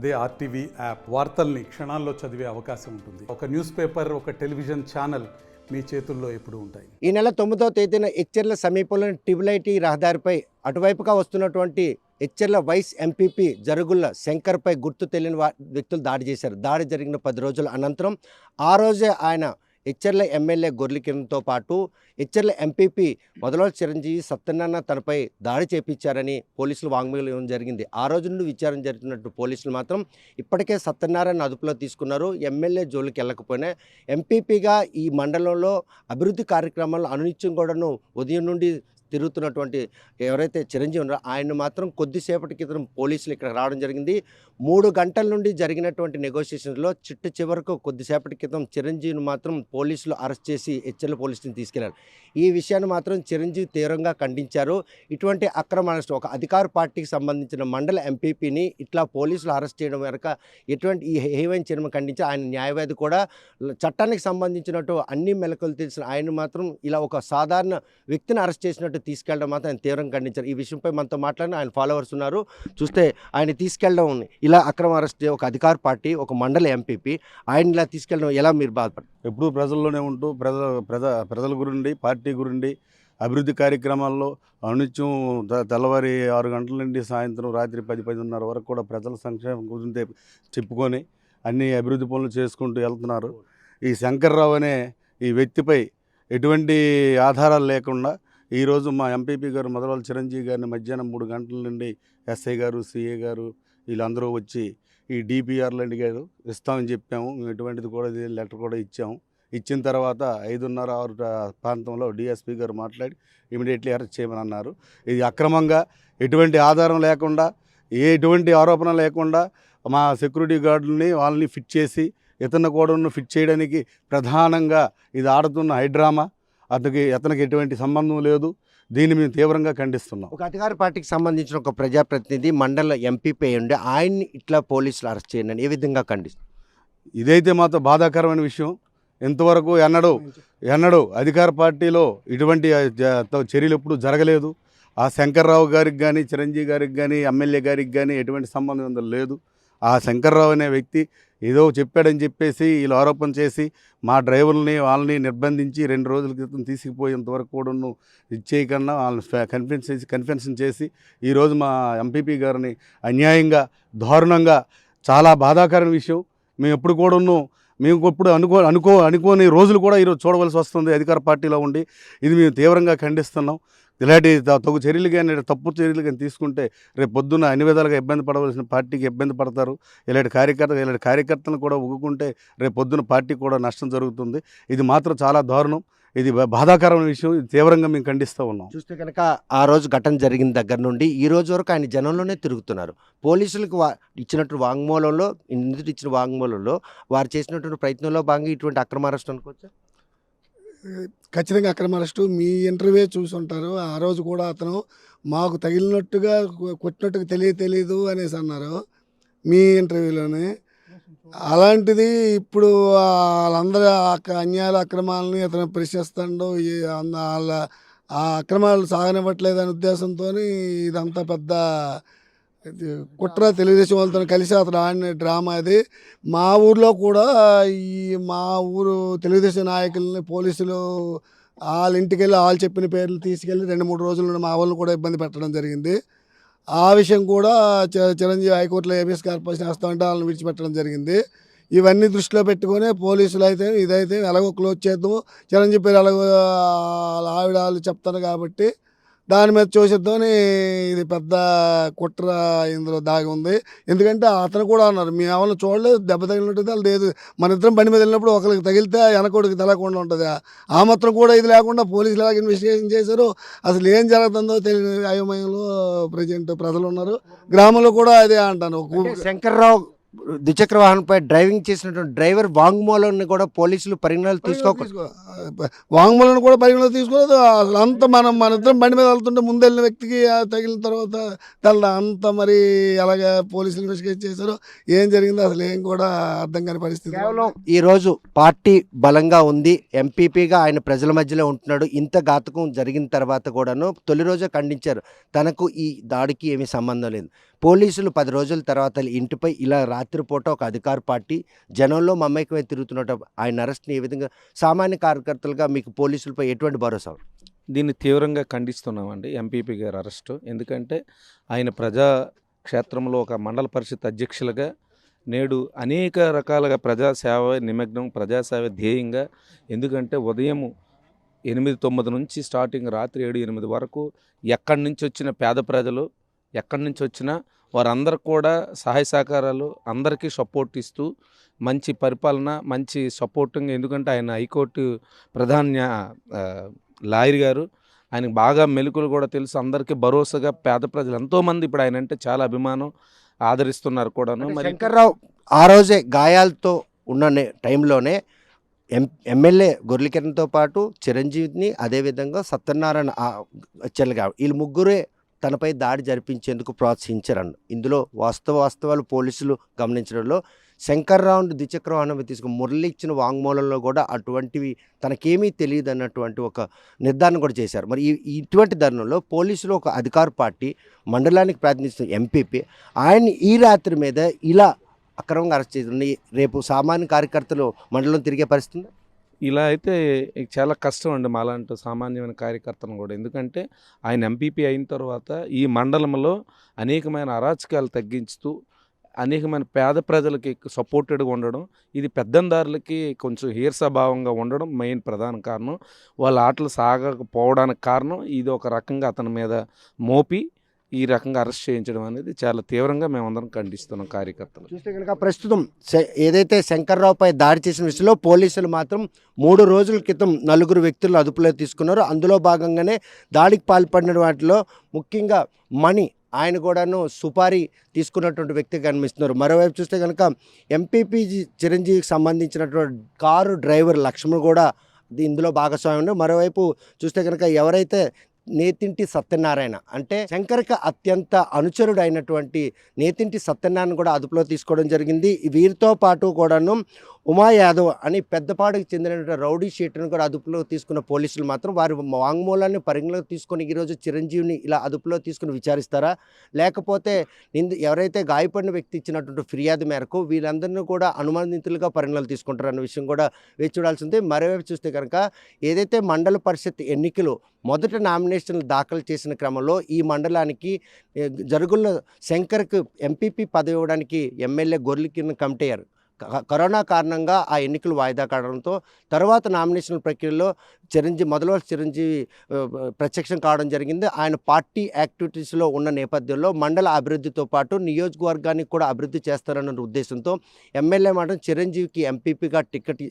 అదే RTV app వార్తల్ని క్షణాల్లో చదివే అవకాశం ఉంటుంది. ఒక న్యూస్ పేపర్ ఒక టెలివిజన్ ఛానల్ మీ చేతుల్లో ఎప్పుడు ఉంటాయి. ఈ నెల తొమ్మిదో తేదీన హెచ్చర్ల సమీపంలోని ట్రిబుల్ రహదారిపై అటువైపుగా వస్తున్నటువంటి హెచ్చర్ల వైస్ ఎంపీపీ జరుగుల్ల శంకర్పై గుర్తు తెలియని వ్యక్తులు దాడి చేశారు. దాడి జరిగిన పది రోజుల అనంతరం ఆ రోజే ఆయన హెచ్చర్ల ఎమ్మెల్యే గొర్లికిరణ్తో కిరణ్తో పాటు ఎచ్చెర్ల ఎంపీపీ మొదలవ చిరంజీవి సత్యనారాయణ తనపై దాడి చేపించారని పోలీసులు వాంగ్మూలం జరిగింది. ఆ రోజు నుండి విచారణ జరుగుతున్నట్టు పోలీసులు మాత్రం ఇప్పటికే సత్యనారాయణ అదుపులో తీసుకున్నారు. ఎమ్మెల్యే జోలికి వెళ్ళకపోయినా ఎంపీపీగా ఈ మండలంలో అభివృద్ధి కార్యక్రమాలు అనునిత్యం కూడాను ఉదయం నుండి తిరుగుతున్నటువంటి ఎవరైతే చిరంజీవి ఉన్నారో ఆయన మాత్రం కొద్దిసేపటి క్రితం పోలీసులు ఇక్కడ రావడం జరిగింది. మూడు గంటల నుండి జరిగినటువంటి నెగోషియేషన్స్లో చిట్టు చివరకు కొద్దిసేపటి క్రితం చిరంజీవిని మాత్రం పోలీసులు అరెస్ట్ చేసి హెచ్చర్ల పోలీసుని తీసుకెళ్ళారు. ఈ విషయాన్ని మాత్రం చిరంజీవి తీవ్రంగా ఖండించారు. ఇటువంటి అక్రమ అరెస్ట్ ఒక అధికార పార్టీకి సంబంధించిన మండల ఎంపీపీని ఇట్లా పోలీసులు అరెస్ట్ చేయడం వెనక ఎటువంటి ఈ హేవైన చర్మ ఖండించి ఆయన న్యాయవాది కూడా చట్టానికి సంబంధించినట్టు అన్ని మెలకులు తెలిసిన ఆయన మాత్రం ఇలా ఒక సాధారణ వ్యక్తిని అరెస్ట్ చేసినట్టు తీసుకెళ్ళడం మాత్రం ఆయన తీవ్రంగా ఖండించారు. ఈ విషయంపై మనతో మాట్లాడిన ఆయన ఫాలోవర్స్ ఉన్నారు. చూస్తే ఆయన తీసుకెళ్ళడం ఇలా అక్రమ అరెస్ట్ ఒక అధికార పార్టీ ఒక మండల ఎంపీపీ ఆయన ఇలా తీసుకెళ్ళడం ఎలా మీరు బాధపడతారు? ఎప్పుడు ప్రజల్లోనే ఉంటూ ప్రజల ప్రజ ప్రజల గురించి పార్టీ గురించి అభివృద్ధి కార్యక్రమాల్లో అనుత్యం తెల్లవారి ఆరు గంటల నుండి సాయంత్రం రాత్రి పది పదిన్నర వరకు కూడా ప్రజల సంక్షేమం గురించి చెప్పుకొని అన్ని అభివృద్ధి పనులు చేసుకుంటూ వెళ్తున్నారు. ఈ శంకర్రావు అనే ఈ వ్యక్తిపై ఎటువంటి ఆధారాలు లేకుండా ఈరోజు మా ఎంపీపీ గారు మొదలవాళ్ళ చిరంజీవి గారిని మధ్యాహ్నం మూడు గంటల నుండి ఎస్ఐ గారు సిఏ గారు వీళ్ళందరూ వచ్చి ఈ డిపిఆర్లు అడిగారు ఇస్తామని చెప్పాము. ఎటువంటిది కూడా లెటర్ కూడా ఇచ్చాము. ఇచ్చిన తర్వాత ఐదున్నర ఆరు ప్రాంతంలో డిఎస్పీ గారు మాట్లాడి ఇమీడియట్లీ అరెస్ట్ చేయమని అన్నారు ఇది అక్రమంగా ఎటువంటి ఆధారం లేకుండా ఏ ఎటువంటి ఆరోపణ లేకుండా మా సెక్యూరిటీ గార్డులని వాళ్ళని ఫిట్ చేసి ఇతను కూడా ఫిట్ చేయడానికి ప్రధానంగా ఇది ఆడుతున్న హైడ్రామా అతనికి ఇతనికి ఎటువంటి సంబంధం లేదు. దీన్ని మేము తీవ్రంగా ఖండిస్తున్నాం. ఒక అధికార పార్టీకి సంబంధించిన ఒక ప్రజాప్రతినిధి మండల ఎంపీపీ ఉండి ఆయన్ని ఇట్లా పోలీసులు అరెస్ట్ చేయండి అని ఏ విధంగా ఖండిస్తారు ఇదైతే మాత్రం బాధాకరమైన విషయం. ఇంతవరకు ఎన్నడూ ఎన్నడూ అధికార పార్టీలో ఇటువంటి జ- చర్యలు ఎప్పుడు జరగలేదు. ఆ శంకర్రావు గారికి కానీ చిరంజీవి గారికి కానీ ఎమ్మెల్యే గారికి కానీ ఎటువంటి సంబంధం లేదు. ఆ శంకర్రావు అనే వ్యక్తి ఏదో చెప్పాడని చెప్పేసి వీళ్ళు ఆరోపణ చేసి మా డ్రైవర్ని వాళ్ళని నిర్బంధించి రెండు రోజుల క్రితం తీసుకుపోయేంతవరకు కూడా ఇచ్చేయకుండా వాళ్ళని కన్ఫెన్స్ చేసి కన్ఫెన్షన్ చేసి ఈరోజు మా ఎంపీపీ గారిని అన్యాయంగా దారుణంగా చాలా బాధాకరమైన విషయం. మేము ఎప్పుడు కూడా మేము ఇప్పుడు అనుకో అనుకో అనుకోని రోజులు కూడా ఈరోజు చూడవలసి వస్తుంది. అధికార పార్టీలో ఉండి ఇది మేము తీవ్రంగా ఖండిస్తున్నాం. ఇలాంటి తగు చర్యలు కానీ తప్పు చర్యలు కానీ తీసుకుంటే రేపు పొద్దున్న అన్ని విధాలుగా ఇబ్బంది పడవలసిన పార్టీకి ఇబ్బంది పడతారు. ఇలాంటి కార్యకర్త ఇలాంటి కార్యకర్తలను కూడా ఉగ్గుకుంటే రేపు పొద్దున్న పార్టీకి కూడా నష్టం జరుగుతుంది. ఇది మాత్రం చాలా దారుణం. ఇది బా- బాధాకరమైన విషయం. తీవ్రంగా మేము ఖండిస్తూ ఉన్నాం. చూస్తే కనుక ఆ రోజు ఘటన జరిగిన దగ్గర నుండి ఈ రోజు వరకు ఆయన జనంలోనే తిరుగుతున్నారు. పోలీసులకు వా ఇచ్చినటువంటి వాంగ్మూలంలో నిందితుడు ఇచ్చిన వాంగ్మూలంలో వారు చేసినటువంటి ప్రయత్నంలో భాగంగా ఇటువంటి అక్రమ అరెస్ట్ అనుకోవచ్చు? ఖచ్చితంగా అక్రమ అరెస్టు. మీ ఇంటర్వ్యూ చూసి ఉంటారు. ఆ రోజు కూడా అతను మాకు తగిలినట్టుగా కొట్టినట్టుగా తెలియ తెలియదు అనేసి అన్నారు. మీ ఇంటర్వ్యూలోనే అలాంటిది ఇప్పుడు వాళ్ళందరూ అన్యాయాల అక్రమాలని అతను ప్రశ్నిస్తాడు వాళ్ళ ఆ అక్రమాలు సాగనివ్వట్లేదు అనే ఉద్దేశంతో ఇదంతా పెద్ద కుట్ర తెలుగుదేశం వాళ్ళతో కలిసి అతను ఆడిన డ్రామా అది. మా ఊర్లో కూడా ఈ మా ఊరు తెలుగుదేశం నాయకుల్ని పోలీసులు వాళ్ళ ఇంటికి వెళ్ళి వాళ్ళు చెప్పిన పేర్లు తీసుకెళ్ళి రెండు మూడు రోజులు మా వాళ్ళని కూడా ఇబ్బంది పెట్టడం జరిగింది. ఆ విషయం కూడా చి- చిరంజీవి హైకోర్టులో ఏబిఎస్ కార్పొరేషన్ వేస్తామంటే వాళ్ళని విడిచిపెట్టడం జరిగింది. ఇవన్నీ దృష్టిలో పెట్టుకొని పోలీసులు అయితే ఇదైతే ఎలాగో క్లోజ్ చేద్దాము. చిరంజీవి పేరు ఎలాగో వాళ్ళ ఆవిడ వాళ్ళు చెప్తారు కాబట్టి దాని మీద చూసిద్దామని ఇది పెద్ద కుట్ర ఇందులో దాగి ఉంది. ఎందుకంటే అతను కూడా అన్నారు మేము ఎవరిని చూడలేదు దెబ్బ తగిలినట్టు అది లేదు. మన ఇద్దరం బండి మీద వెళ్ళినప్పుడు ఒకరికి తగిలితే వెనకొడికి తెలకుండా ఉంటుంది. ఆ మాత్రం కూడా ఇది లేకుండా పోలీసులు ఎలాగ ఇన్వెస్టిగేషన్ చేశారు? అసలు ఏం జరుగుతుందో తెలియని అయోమయంలో ప్రజెంట్ ప్రజలు ఉన్నారు. గ్రామంలో కూడా అదే అంటాను. శంకర్రావు ద్విచక్ర వాహనంపై డ్రైవింగ్ చేసినటువంటి డ్రైవర్ వాంగ్మూలాన్ని కూడా పోలీసులు పరిగణనలు తీసుకోకుండా తీసుకో వాంగ్మూలను కూడా పరిగణలో తీసుకోలేదు. అసలు అంత మనం మన ఇద్దరం బండి మీద వెళ్తుంటే ముందు వెళ్ళిన వ్యక్తికి తగిలిన తర్వాత తెల్ల అంత మరి ఎలాగ పోలీసులు ఇన్వెస్టిగేట్ చేశారో ఏం జరిగిందో అసలు ఏం కూడా అర్థం కాని పరిస్థితి. కేవలం ఈ రోజు పార్టీ బలంగా ఉంది. ఎంపీపీగా ఆయన ప్రజల మధ్యలో ఉంటున్నాడు. ఇంత ఘాతకం జరిగిన తర్వాత కూడాను తొలి రోజే ఖండించారు. తనకు ఈ దాడికి ఏమీ సంబంధం లేదు. పోలీసులు పది రోజుల తర్వాత ఇంటిపై ఇలా రాత్రిపూట ఒక అధికార పార్టీ జనంలో మమ్మకమై తిరుగుతున్నట్టు ఆయన అరెస్ట్ని ఏ విధంగా సామాన్య కార్యకర్తలుగా మీకు పోలీసులపై ఎటువంటి భరోసా దీన్ని తీవ్రంగా ఖండిస్తున్నామండి ఎంపీపీ గారి అరెస్టు. ఎందుకంటే ఆయన ప్రజా క్షేత్రంలో ఒక మండల పరిషత్ అధ్యక్షులుగా నేడు అనేక రకాలుగా ప్రజాసేవ నిమగ్నం ప్రజాసేవ ధ్యేయంగా ఎందుకంటే ఉదయం ఎనిమిది తొమ్మిది నుంచి స్టార్టింగ్ రాత్రి ఏడు ఎనిమిది వరకు ఎక్కడి నుంచి వచ్చిన పేద ప్రజలు ఎక్కడి నుంచి వచ్చినా వారందరికి కూడా సహాయ సహకారాలు అందరికీ సపోర్ట్ ఇస్తూ మంచి పరిపాలన మంచి సపోర్టింగ్ ఎందుకంటే ఆయన హైకోర్టు ప్రధాన లాయర్ గారు. ఆయనకు బాగా మెలకులు కూడా తెలుసు. అందరికీ భరోసాగా పేద ప్రజలు ఎంతోమంది ఇప్పుడు ఆయన అంటే చాలా అభిమానం ఆదరిస్తున్నారు కూడాను. మరి శంకర్రావు ఆ రోజే గాయాలతో ఉన్న టైంలోనే ఎం ఎమ్మెల్యే గొర్రెకిరణ్తో పాటు చిరంజీవిని అదేవిధంగా సత్యనారాయణ చెల్లగా వీళ్ళు ముగ్గురే తనపై దాడి జరిపించేందుకు ప్రోత్సహించారన్న ఇందులో వాస్తవ వాస్తవాలు పోలీసులు గమనించడంలో శంకర్రావుని ద్విచక్ర వాహనం తీసుకుని మురళి ఇచ్చిన వాంగ్మూలంలో కూడా అటువంటివి తనకేమీ తెలియదు అన్నటువంటి ఒక నిర్ధారణ కూడా చేశారు. మరి ఈ ఇటువంటి ధర్నంలో పోలీసులు ఒక అధికార పార్టీ మండలానికి ప్రాతినిధ్యం ఎంపీపీ ఆయన్ని ఈ రాత్రి మీద ఇలా అక్రమంగా అరెస్ట్ చేసి రేపు సామాన్య కార్యకర్తలు మండలం తిరిగే పరిస్థితి ఇలా అయితే చాలా కష్టం అండి మాలాంటి సామాన్యమైన కార్యకర్తను కూడా. ఎందుకంటే ఆయన ఎంపీపీ అయిన తర్వాత ఈ మండలంలో అనేకమైన అరాచకాలు తగ్గించుతూ అనేకమైన పేద ప్రజలకి సపోర్టెడ్గా ఉండడం ఇది పెద్దందారులకి కొంచెం హీర్సభావంగా ఉండడం మెయిన్ ప్రధాన కారణం. వాళ్ళ ఆటలు సాగకపోవడానికి కారణం ఇది ఒక రకంగా అతని మీద మోపి ఈ రకంగా అరెస్ట్ చేయించడం అనేది చాలా తీవ్రంగా మేమందరం ఖండిస్తున్నాం కార్యకర్తలు. చూస్తే కనుక ప్రస్తుతం ఏదైతే శంకర్రావుపై దాడి చేసిన విషయంలో పోలీసులు మాత్రం మూడు రోజుల క్రితం నలుగురు వ్యక్తులు అదుపులో తీసుకున్నారు. అందులో భాగంగానే దాడికి పాల్పడిన వాటిలో ముఖ్యంగా మణి ఆయన కూడాను సుపారీ తీసుకున్నటువంటి వ్యక్తి కనిపిస్తున్నారు. మరోవైపు చూస్తే కనుక ఎంపీపీ చిరంజీవికి సంబంధించినటువంటి కారు డ్రైవర్ లక్ష్మణ్ కూడా ఇది ఇందులో భాగస్వామ్యం మరోవైపు చూస్తే కనుక ఎవరైతే నేతింటి సత్యనారాయణ. అంటే శంకర్కి అత్యంత అనుచరుడు అయినటువంటి నేతింటి సత్యనారాయణ కూడా అదుపులో తీసుకోవడం జరిగింది. వీరితో పాటు కూడాను ఉమా యాదవ్ అని పెద్దపాడుకు చెందిన రౌడీ షీటర్ను కూడా అదుపులో తీసుకున్న పోలీసులు మాత్రం వారి వాంగ్మూలాన్ని పరిగణలోకి తీసుకుని ఈరోజు చిరంజీవిని ఇలా అదుపులో తీసుకుని విచారిస్తారా? లేకపోతే నింది ఎవరైతే గాయపడిన వ్యక్తి ఇచ్చినటువంటి ఫిర్యాదు మేరకు వీళ్ళందరినీ కూడా అనుమానితులుగా పరిగణలు తీసుకుంటారన్న విషయం కూడా వేచి చూడాల్సింది. మరోవైపు చూస్తే కనుక ఏదైతే మండల పరిషత్ ఎన్నికలు మొదట నామినేషన్లు దాఖలు చేసిన క్రమంలో ఈ మండలానికి ఏ, జరుగుల్లో శంకర్కు ఎంపీపీ పదవి ఇవ్వడానికి ఎమ్మెల్యే గొర్రెకిన్న కమిటీ అయ్యారు. కరోనా కారణంగా ఆ ఎన్నికలు వాయిదా కావడంతో తర్వాత నామినేషన్ ప్రక్రియలో చిరంజీవి మొదలు చిరంజీవి ప్రత్యక్షం కావడం జరిగింది. ఆయన పార్టీ యాక్టివిటీస్లో ఉన్న నేపథ్యంలో మండల అభివృద్ధితో పాటు నియోజకవర్గానికి కూడా అభివృద్ధి చేస్తారన్న ఉద్దేశంతో ఎమ్మెల్యే మాత్రం చిరంజీవికి ఎంపీపీగా టికెట్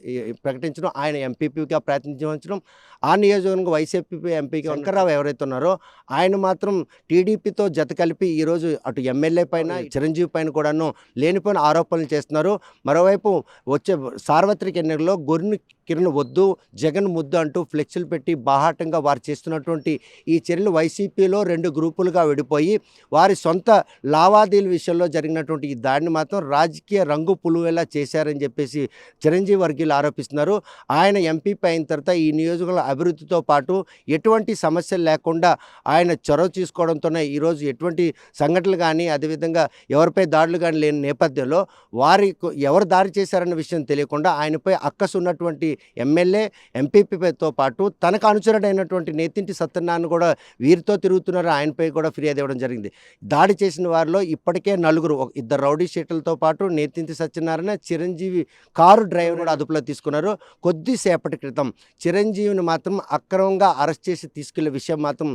ప్రకటించడం ఆయన ఎంపీపీగా ప్రాతినిధ్యం వహించడం ఆ నియోజకవర్గం వైసీపీ ఎంపీగా శంకర్రావు ఎవరైతే ఉన్నారో ఆయన మాత్రం టీడీపీతో జత కలిపి ఈరోజు అటు ఎమ్మెల్యే పైన చిరంజీవి పైన కూడాను లేనిపోయిన ఆరోపణలు చేస్తున్నారు. మరోవైపు వచ్చే సార్వత్రిక ఎన్నికల్లో గొర్రెని కిరణ్ వద్దు జగన్ ముద్దు అంటూ ఫ్లెక్సులు పెట్టి బాహాటంగా వారు చేస్తున్నటువంటి ఈ చర్యలు వైసీపీలో రెండు గ్రూపులుగా విడిపోయి వారి సొంత లావాదేవీల విషయంలో జరిగినటువంటి ఈ దాడిని మాత్రం రాజకీయ రంగు పులువేలా చేశారని చెప్పేసి చిరంజీవి వర్గీయులు ఆరోపిస్తున్నారు. ఆయన ఎంపీపీ అయిన తర్వాత ఈ నియోజకవర్గ అభివృద్ధితో పాటు ఎటువంటి సమస్యలు లేకుండా ఆయన చొరవ తీసుకోవడంతోనే ఈరోజు ఎటువంటి సంఘటనలు కానీ అదేవిధంగా ఎవరిపై దాడులు కానీ లేని నేపథ్యంలో వారి ఎవరు దారి చేశారన్న విషయం తెలియకుండా ఆయనపై అక్కసు ఉన్నటువంటి ఎమ్మెల్యే ఎంపీపీతో పాటు తనకు అనుచరుడైనటువంటి నేతింటి సత్యనారాయణ కూడా వీరితో తిరుగుతున్నారు. ఆయనపై కూడా ఫిర్యాదు ఇవ్వడం జరిగింది. దాడి చేసిన వారిలో ఇప్పటికే నలుగురు ఇద్దరు రౌడీ షీట్లతో పాటు నేతింటి సత్యనారాయణ చిరంజీవి కారు డ్రైవర్ కూడా అదుపులో తీసుకున్నారు. కొద్దిసేపటి క్రితం చిరంజీవిని మాత్రం అక్రమంగా అరెస్ట్ చేసి తీసుకెళ్ళే విషయం మాత్రం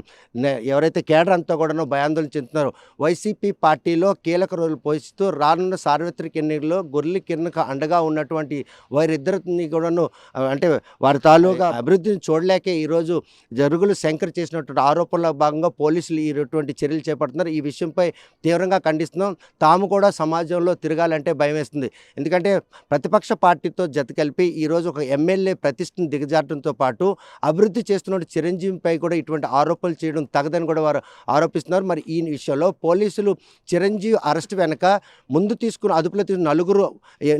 ఎవరైతే కేడర్ అంతా కూడా భయాందోళన చెందుతున్నారో వైసీపీ పార్టీలో కీలక రోజులు పోషిస్తూ రానున్న సార్వత్రిక ఎన్నికల్లో గొర్రెల కిరణకు అండగా ఉన్నటువంటి వారిద్దరిని కూడాను అంటే వారి తాలూకా అభివృద్ధి పరిస్థితిని చూడలేకే ఈరోజు జరుగులు శంకర్ చేసినటువంటి ఆరోపణల భాగంగా పోలీసులు ఇటువంటి చర్యలు చేపడుతున్నారు. ఈ విషయంపై తీవ్రంగా ఖండిస్తున్నాం. తాము కూడా సమాజంలో తిరగాలంటే భయం వేస్తుంది. ఎందుకంటే ప్రతిపక్ష పార్టీతో జత కలిపి ఈరోజు ఒక ఎమ్మెల్యే ప్రతిష్టను దిగజారడంతో పాటు అభివృద్ధి చేస్తున్న చిరంజీవిపై కూడా ఇటువంటి ఆరోపణలు చేయడం తగదని కూడా వారు ఆరోపిస్తున్నారు. మరి ఈ విషయంలో పోలీసులు చిరంజీవి అరెస్ట్ వెనక ముందు తీసుకున్న అదుపులో తీసుకున్న నలుగురు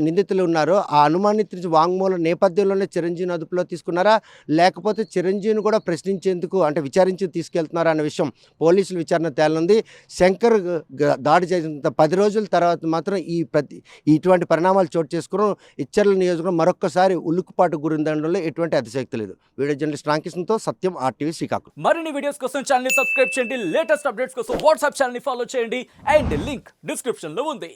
నిందితులు ఉన్నారో ఆ అనుమానితుల వాంగ్మూలం నేపథ్యంలోనే చిరంజీవిని అదుపులో తీసుకున్నారా? లేకపోతే చిరంజీవిని కూడా ప్రశ్నించేందుకు అంటే విచారించి తీసుకెళ్తున్నారు అన్న విషయం పోలీసులు విచారణ తేలనుంది. శంకర్ దాడి చేసిన పది రోజుల తర్వాత మాత్రం ఈ ప్రతి ఇటువంటి పరిణామాలు చోటు చేసుకుని ఇచ్చర్ల నియోజకవర్గం మరొక్కసారి ఉలుక్కుపాటు గురిందనలో ఎటువంటి అతిశక్తి లేదు. వీడియో జర్నలిస్ట్ రాంకిషన్తో సత్యం ఆర్టీవీ శ్రీకాకుళం. మరిన్ని వీడియోస్ కోసం ఛానల్ సబ్స్క్రైబ్ చేయండి. లేటెస్ట్ అప్డేట్స్ కోసం వాట్సాప్ ఛానల్ ఫాలో చేయండి. అండ్ లింక్ డిస్క్రిప్షన్లో ఉంది.